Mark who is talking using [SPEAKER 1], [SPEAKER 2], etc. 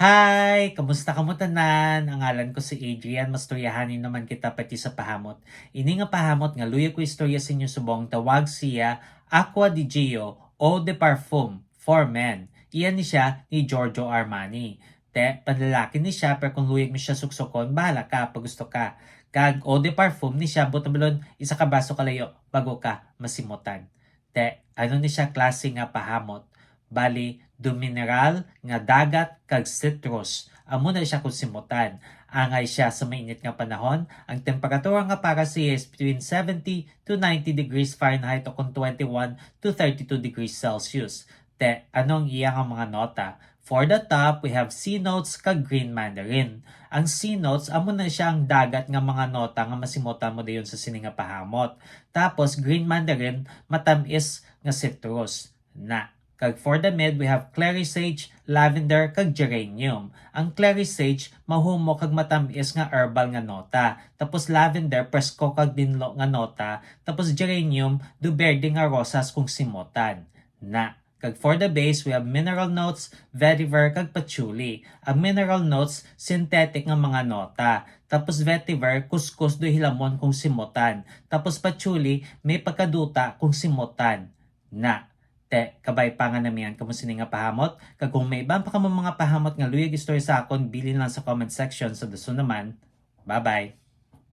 [SPEAKER 1] Hi! Kamusta ka mo tanan? Ang ngalan ko si Adrian, mastoryahanin naman kita pati sa pahamot. Ini nga pahamot nga luya ko istorya sa inyo subong tawag siya Aqua di Gio Eau de Parfum for Men. Iyan ni siya ni Giorgio Armani. Te, panlalaki ni siya, pero kung luyag mo siya suksokon, bahala ka pag gusto ka. Kag Eau de Parfum ni siya, butabalon, isa ka baso kalayo, bago ka masimutan. Te, ano ni siya klase nga pahamot? Bali, do mineral nga dagat kag citrus. Amo na siya kung simutan. Angay siya sa mainit nga panahon. Ang temperatura nga para siya is between 70 to 90 degrees Fahrenheit o kung 21 to 32 degrees Celsius. Te, anong iya nga mga nota? For the top, we have C notes kag green mandarin. Ang C notes, amo na siya ang dagat nga mga nota nga masimutan mo dayon sa sininga pahamot. Tapos, green mandarin, matamis nga citrus. Na, Kag for the mid, we have clary sage, lavender, kag geranium. Ang clary sage, mahumo kag matamis nga herbal nga nota. Tapos lavender, presko kag dinlo nga nota. Tapos geranium, do berde nga rosas kung simutan. Na. Kag for the base, we have mineral notes, vetiver, kag patchouli. Ang mineral notes, synthetic nga mga nota. Tapos vetiver, kuskus do hilamon kung simutan. Tapos patchouli, may pagkaduta kung simutan. Na te kabay pa nga namiyan kamo sini nga pahamot? Kag kung may ibang pa mga pahamot nga luyag istorya sa akon bilin lang sa comment section. Sa daso naman. Bye bye